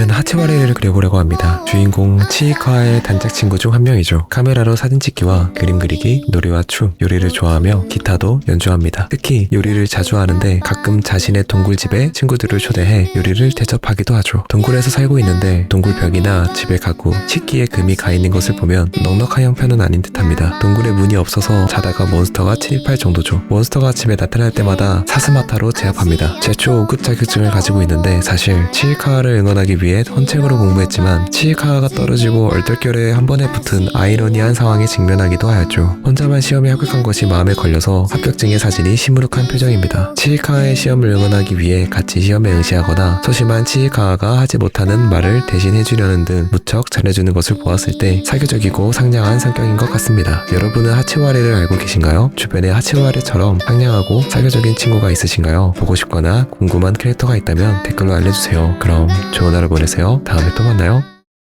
오늘은 하치와레를 그려보려고 합니다. 주인공 치이카와의 단짝 친구 중 한 명이죠. 카메라로 사진 찍기와 그림 그리기, 노래와 춤, 요리를 좋아하며 기타도 연주합니다. 특히 요리를 자주 하는데 가끔 자신의 동굴집에 친구들을 초대해 요리를 대접하기도 하죠. 동굴에서 살고 있는데 동굴 벽이나 집의 가구, 식기에 금이 가 있는 것을 보면 넉넉한 형편은 아닌 듯합니다. 동굴에 문이 없어서 자다가 몬스터가 침입할 정도죠. 몬스터가 집에 나타날 때마다 사스마타로 제압합니다. 제초 5급 자격증을 가지고 있는데 사실 치이카와를 응원하기 위해 헌책으로 공부했지만 치이카와가 떨어지고 얼떨결에 한 번에 붙은 아이러니한 상황에 직면하기도 하였죠. 혼자만 시험에 합격한 것이 마음에 걸려서 합격증의 사진이 시무룩한 표정입니다. 치이카와의 시험을 응원하기 위해 같이 시험에 응시하거나 소심한 치이카와가 하지 못하는 말을 대신 해주려는 등 무척 잘해주는 것을 보았을 때 사교적이고 상냥한 성격인 것 같습니다. 여러분은 하치와레를 알고 계신가요? 주변에 하치와레처럼 상냥하고 사교적인 친구가 있으신가요? 보고 싶거나 궁금한 캐릭터가 있다면 댓글로 알려주세요. 그럼 좋은 하루 보내세요. 다음에 또 만나요.